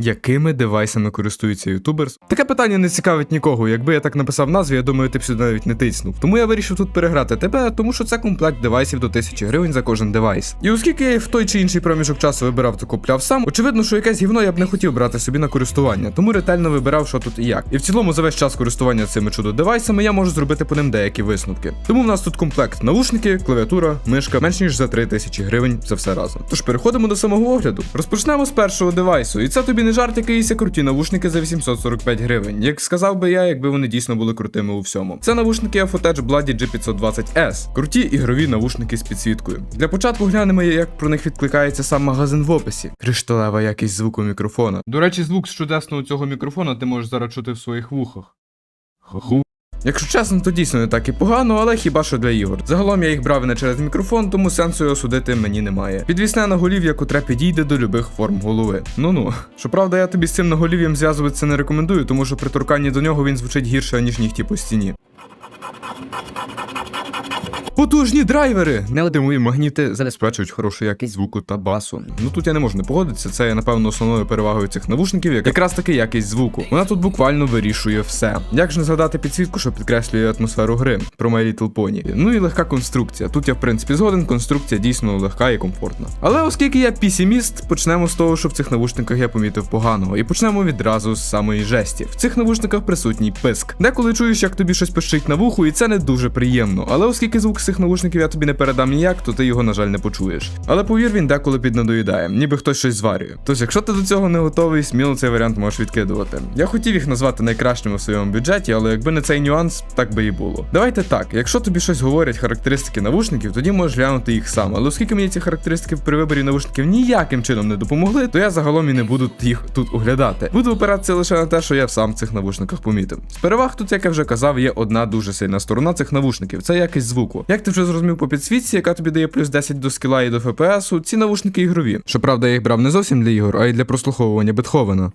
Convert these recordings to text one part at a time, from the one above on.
Якими девайсами користується ютуберс? Таке питання не цікавить нікого. Якби я так написав в назві, я думаю, ти б сюди навіть не тицнув. Тому я вирішив тут переграти тебе, тому що це комплект девайсів до 1000 гривень за кожен девайс. І оскільки я в той чи інший проміжок часу вибирав та купляв сам, очевидно, що якесь гівно я б не хотів брати собі на користування, тому ретельно вибирав, що тут і як. І в цілому за весь час користування цими чудо девайсами я можу зробити по ним деякі висновки. Тому в нас тут комплект наушники, клавіатура, мишка менш ніж за 3000 гривень за все разом. Тож переходимо до самого огляду. Розпочнемо з першого девайсу, і це тобі не жарт якийсь, а круті навушники за 845 гривень. Як сказав би я, якби вони дійсно були крутими у всьому. Це навушники Afotech Bloody G520S. Круті ігрові навушники з підсвіткою. Для початку глянемо, як про них відкликається сам магазин в описі. Кришталева якість звуку мікрофона. До речі, звук з чудесного цього мікрофона ти можеш зараз чути в своїх вухах. Хоху. Якщо чесно, то дійсно не так і погано, але хіба що для ігор. Загалом я їх брав не через мікрофон, тому сенсу його судити мені немає. Підвісне наголів'я, котре підійде до любих форм голови. Ну ну. Щоправда, я тобі з цим наголів'ям зв'язуватися не рекомендую, тому що при торканні до нього він звучить гірше, ніж нігті по стіні. Потужні драйвери! Неодимові магніти забезпечують хорошу якість звуку та басу. Ну тут я не можу не погодитися. Це напевно, основною перевагою цих навушників, як якраз таки якість звуку. Вона тут буквально вирішує все. Як ж не згадати підсвітку, що підкреслює атмосферу гри про My Little Pony. Ну і легка конструкція. Тут я в принципі згоден, конструкція дійсно легка і комфортна. Але оскільки я пісіміст, почнемо з того, що в цих навушниках я помітив поганого. І почнемо відразу з самої жесті. В цих навушниках присутній писк. Деколи чуєш, як тобі щось пищить на вуху, і це не дуже приємно. Але оскільки звук цих навушників я тобі не передам ніяк, то ти його, на жаль, не почуєш. Але повір, він деколи піднадоїдає, ніби хтось щось зварює. Тож, якщо ти до цього не готовий, сміло цей варіант можеш відкидувати. Я хотів їх назвати найкращими в своєму бюджеті, але якби не цей нюанс, так би і було. Давайте так, якщо тобі щось говорять характеристики навушників, тоді можеш глянути їх сам. Але оскільки мені ці характеристики при виборі навушників ніяким чином не допомогли, то я загалом і не буду їх тут оглядати. Буду опиратися лише на те, що я сам в цих навушниках помітив. З переваг тут, як я вже казав, є одна дуже сильна сторона цих навушників це якість звуку. Як ти вже зрозумів по підсвітці, яка тобі дає плюс 10 до скіла і до ФПСу, ці навушники ігрові. Щоправда, я їх брав не зовсім для ігор, а й для прослуховування Бетховена.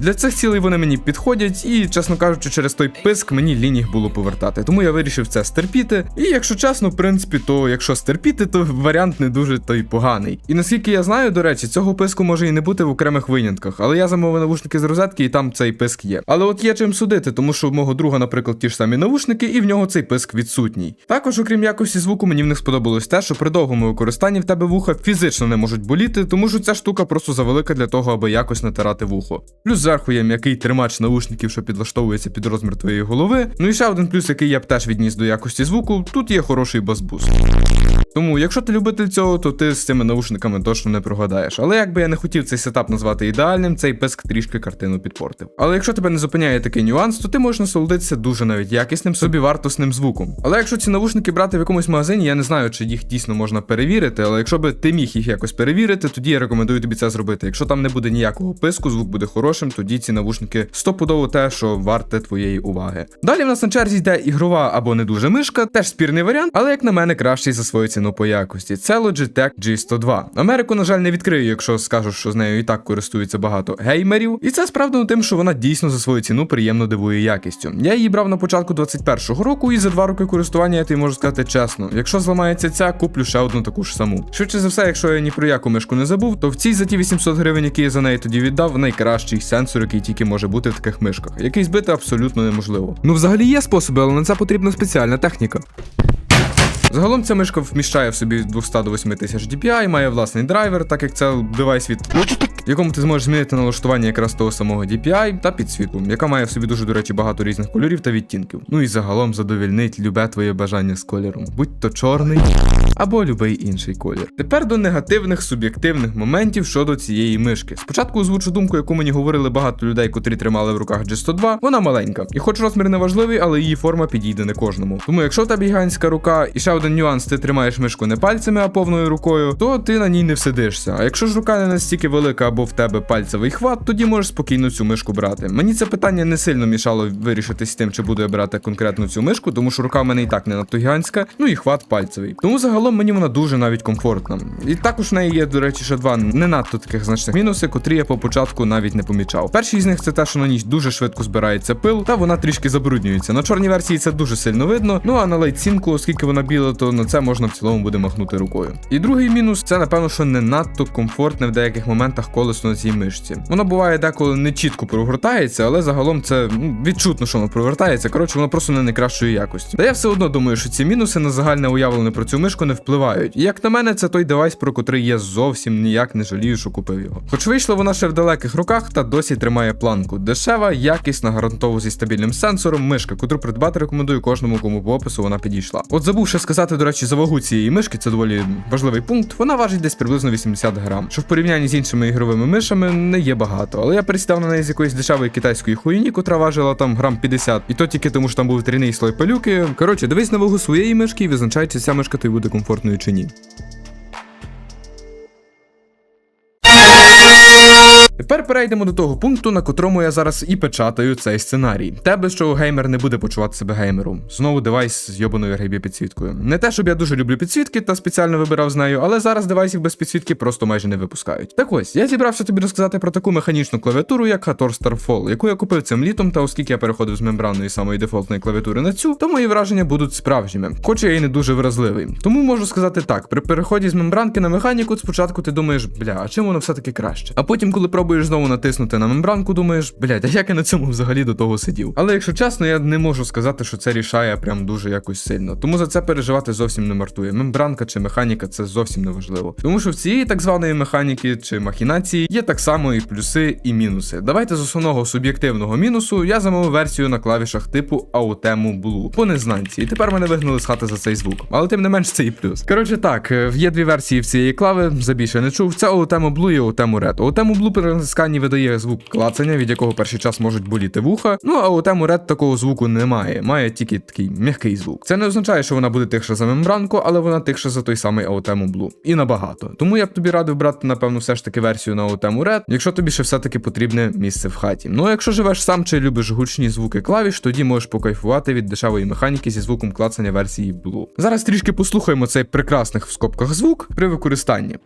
Для цих цілей вони мені підходять, і, чесно кажучи, через той писк мені лінь їх було повертати. Тому я вирішив це стерпіти. І якщо чесно, в принципі, то якщо стерпіти, то варіант не дуже той поганий. І наскільки я знаю, до речі, цього писку може і не бути в окремих винятках, але я замовив навушники з розетки, і там цей писк є. Але от є чим судити, тому що в мого друга, наприклад, ті ж самі навушники, і в нього цей писк відсутній. Також, окрім якості звуку, мені в них сподобалось те, що при довгому використанні в тебе вуха фізично не можуть боліти, тому що ця штука просто завелика для того, аби якось натирати вухо. Плюс зверху є тримач наушників, що підлаштовується під розмір твоєї голови. Ну і ще один плюс, який я б теж відніс до якості звуку, тут є хороший бас-буст. Тому, якщо ти любитель цього, то ти з цими наушниками точно не прогадаєш. Але якби я не хотів цей сетап назвати ідеальним, цей писк трішки картину підпортив. Але якщо тебе не зупиняє такий нюанс, то ти можеш насолодитися дуже навіть якісним собівартосним звуком. Але якщо ці навушники брати в якомусь магазині, я не знаю, чи їх дійсно можна перевірити, але якщо би ти міг їх якось перевірити, тоді я рекомендую тобі це зробити. Якщо там не буде ніякого писку, звук буде хорошим, тоді ці навушники стопудово те, що варте твоєї уваги. Далі в нас на черзі йде ігрова або не дуже мишка, теж спірний варіант, але як на мене кращий за свою ціну по якості. Це Logitech G102. Америку, на жаль, не відкрию, якщо скажу, що з нею і так користується багато геймерів. І це справдано тим, що вона дійсно за свою ціну приємно дивує якістю. Я її брав на початку 21-го року, і за два роки користування я тобі можу сказати чесно. Якщо зламається ця, куплю ще одну таку ж саму. Швидше за все, якщо я ні про яку мишку не забув, то в цій за ті 800 гривень, які я за неї тоді віддав, найкращий сенсор, який тільки може бути в таких мишках, який збити абсолютно неможливо. Ну, взагалі є способи, але на це потрібна спеціальна техніка. Загалом ця мишка вміщає в собі від 200 до 8 тисяч DPI, має власний драйвер, так як це девайс від якому ти зможеш змінити налаштування якраз того самого DPI та підсвіту, яка має в собі дуже, до речі, багато різних кольорів та відтінків. Ну і загалом задовільнить любе твоє бажання з кольором, будь то чорний або любий інший колір. Тепер до негативних суб'єктивних моментів щодо цієї мишки. Спочатку озвучу думку, яку мені говорили багато людей, котрі тримали в руках G102. Вона маленька, і хоч розмір не важливий, але її форма підійде не кожному. Тому, якщо в тебе гігантська рука, і ще один нюанс, ти тримаєш мишку не пальцями, а повною рукою, то ти на ній не всидишся. А якщо ж рука не настільки велика або в тебе пальцевий хват, тоді можеш спокійно цю мишку брати. Мені це питання не сильно мішало вирішити з тим, чи буду я брати конкретно цю мишку, тому що рука в мене і так не надто гігантська, ну і хват пальцевий. Тому загалом мені вона дуже навіть комфортна. І також в неї є, до речі, ще два не надто таких значних мінуси, котрі я по початку навіть не помічав. Перший з них це те, що на ній дуже швидко збирається пил, та вона трішки забруднюється. На чорній версії це дуже сильно видно. Ну а на лайтсінку, оскільки вона біла, то на це можна в цілому буде махнути рукою. І другий мінус це напевно, що не надто комфортне в деяких моментах колесо на цій мишці. Воно буває деколи не чітко прогортається, але загалом це ну, відчутно, що воно прогортається. Коротше, воно просто не найкращої якості. Та я все одно думаю, що ці мінуси на загальне уявлення про цю мишку не впливають. І як на мене, це той девайс, про котрий я зовсім ніяк не жалію, що купив його. Хоч вийшла вона ще в далеких руках, та досі тримає планку. Дешева, якісна, гарантована зі стабільним сенсором, мишка, котру придбати рекомендую кожному, кому по опису вона підійшла. От забув ще сказати, до речі, за вагу цієї мишки, це доволі важливий пункт. Вона важить десь приблизно 80 грам, що в порівнянні з іншими ігровими мишами не є багато. Але я пересідав на неї з якоїсь дешевої китайської хуйні, котра важила там грам 50, і то тільки тому, що там був трійний слой пилюки. Коротше, дивись на вагу своєї мишки і визначай, чи ця мишка тобі буде комфортною чи ні. Тепер перейдемо до того пункту, на котрому я зараз і печатаю цей сценарій. Те, без чого геймер не буде почувати себе геймером. Знову девайс з йобаною RGB підсвіткою. Не те, щоб я дуже люблю підсвітки та спеціально вибирав з нею, але зараз девайсів без підсвітки просто майже не випускають. Так ось, я зібрався тобі розказати про таку механічну клавіатуру, як Hator Starfall, яку я купив цим літом, та оскільки я переходив з мембранної самої дефолтної клавіатури на цю, то мої враження будуть справжніми, хоч я і не дуже вразливий. Тому можу сказати так: при переході з мембранки на механіку, спочатку ти думаєш, бля, а чим воно все-таки краще? А потім, коли пробуєш знову натиснути на мембранку, думаєш, блядь, а як я на цьому взагалі до того сидів? Але якщо чесно, я не можу сказати, що це рішає прям дуже якось сильно. Тому за це переживати зовсім не вартує. Мембранка чи механіка це зовсім не важливо. Тому що в цієї так званої механіки чи махінації є так само і плюси, і мінуси. Давайте з основного суб'єктивного мінусу я замовив версію на клавішах типу Autemu Blue по незнанці. І тепер мене вигнали з хати за цей звук. Але тим не менш це і плюс. Коротше так, е, є дві версії в цієї клави, за більше не чув. Це Autemu Blue і Autemu Red. Autemu Blue натисканні видає звук клацання, від якого перший час можуть боліти вуха. Ну а Autemu Red такого звуку немає. Має тільки такий м'який звук. Це не означає, що вона буде тихша за мембранку, але вона тихша за той самий Autemu Blue. І набагато. Тому я б тобі радив брати, напевно, все ж таки версію на Autemu Red, якщо тобі ще все-таки потрібне місце в хаті. Ну а якщо живеш сам чи любиш гучні звуки клавіш, тоді можеш покайфувати від дешевої механіки зі звуком клацання версії Blue. Зараз трішки послухаємо цей прекрасних в скобках звук при використанні.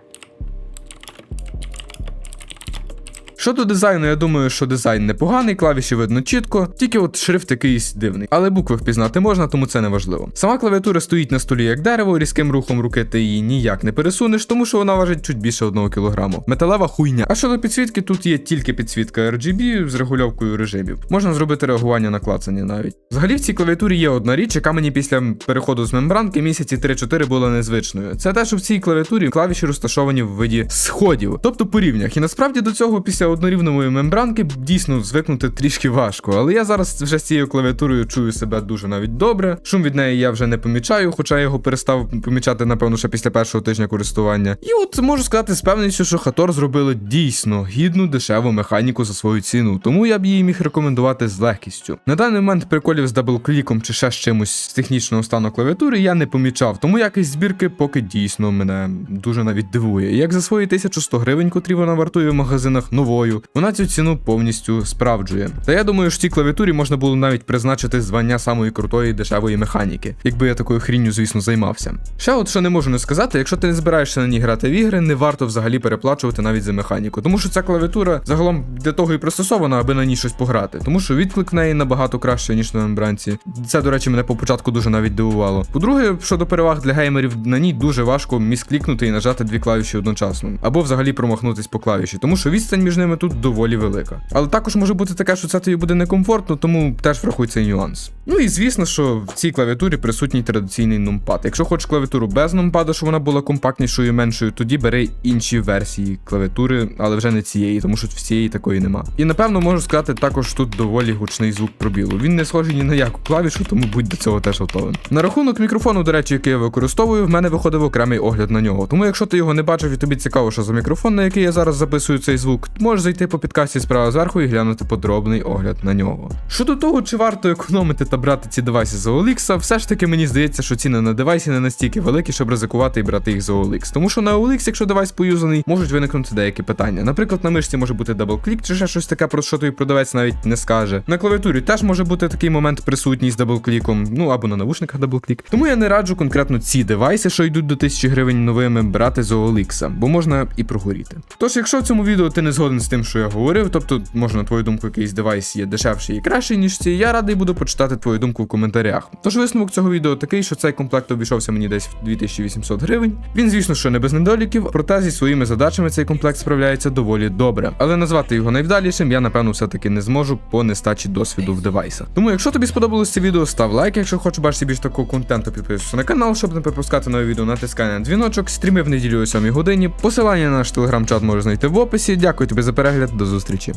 Щодо дизайну, я думаю, що дизайн непоганий, клавіші видно чітко, тільки от шрифт якийсь дивний. Але букви впізнати можна, тому це не важливо. Сама клавіатура стоїть на столі як дерево, різким рухом руки ти її ніяк не пересунеш, тому що вона важить чуть більше 1 кг. Металева хуйня. А щодо підсвітки, тут є тільки підсвітка RGB з регульовкою режимів. Можна зробити реагування на клацання навіть. Взагалі в цій клавіатурі є одна річ, яка мені після переходу з мембранки місяці 3-4 була незвичною. Це те, що в цій клавіатурі клавіші розташовані в виді сходів, тобто по рівнях. І насправді до цього після однорівної мембранки дійсно звикнути трішки важко. Але я зараз вже з цією клавіатурою чую себе дуже навіть добре. Шум від неї я вже не помічаю, хоча я його перестав помічати, напевно, ще після першого тижня користування. І от можу сказати з певністю, що Хатор зробили дійсно гідну дешеву механіку за свою ціну, тому я б її міг рекомендувати з легкістю. На даний момент приколів з даблкліком чи ще з чимось з технічного стану клавіатури я не помічав, тому якість збірки поки дійсно мене дуже навіть дивує. Як за свої 1100 гривень, котрі вона вартує в магазинах новою, вона цю ціну повністю справджує. Та я думаю, що цій клавіатурі можна було навіть призначити звання самої крутої дешевої механіки, якби я такою хрінню, звісно, займався. Ще от що не можу не сказати, якщо ти не збираєшся на ній грати в ігри, не варто взагалі переплачувати навіть за механіку, тому що ця клавіатура загалом для того і пристосована, аби на ній щось пограти, тому що відклик в неї набагато краще, ніж на мембранці. Це, до речі, мене по початку дуже навіть дивувало. По-друге, щодо переваг для геймерів, на ній дуже важко місклікнути і нажати дві клавіші одночасно, або взагалі промахнутись по клавіші, тому що відстань між ними тут доволі велика. Але також може бути таке, що це тобі буде некомфортно, тому теж врахуй цей нюанс. Ну і звісно, що в цій клавіатурі присутній традиційний нумпад. Якщо хочеш клавіатуру без нумпада, щоб вона була компактнішою і меншою, тоді бери інші версії клавіатури, але вже не цієї, тому що всієї такої нема. І напевно можу сказати, також тут доволі гучний звук пробілу. Він не схожий ні на яку клавішу, тому будь до цього теж готовим. На рахунок мікрофону, до речі, який я використовую, в мене виходив окремий огляд на нього. Тому якщо ти його не бачив і тобі цікаво, що за мікрофон, на який я зараз записую цей звук, можеш зайти по підкасті справа зверху і глянути подробний огляд на нього. Щодо того, чи варто економити та брати ці девайси з OLX, все ж таки мені здається, що ціни на девайсі не настільки великі, щоб ризикувати і брати їх з OLX. Тому що на OLX, якщо девайс поюзаний, можуть виникнути деякі питання. Наприклад, на мишці може бути даблклік чи ще щось таке, про що той продавець навіть не скаже. На клавіатурі теж може бути такий момент присутній з даблкліком, ну або на навушниках даблклік. Тому я не раджу конкретно ці девайси, що йдуть до 1000 гривень новими, брати з OLX, бо можна і прогоріти. Тож, якщо в цьому відео ти не згоден з тим, що я говорив. Тобто, може, на твою думку, якийсь девайс є дешевший і кращий, ніж ці. Я радий буду почитати твою думку в коментарях. Тож висновок цього відео такий, що цей комплект обійшовся мені десь в 2800 гривень. Він, звісно, що не без недоліків, проте зі своїми задачами цей комплект справляється доволі добре. Але назвати його найвдалішим я напевно все-таки не зможу по нестачі досвіду в девайса. Тому, якщо тобі сподобалось це відео, став лайк. Якщо хочеш бачити більш такого контенту, підписуйся на канал, щоб не пропускати нові відео, натискай на дзвіночок, стріми в неділю о 7 годині. Посилання на наш телеграм-чат можеш знайти в описі. Дякую тобі за перегляд, до зустрічі.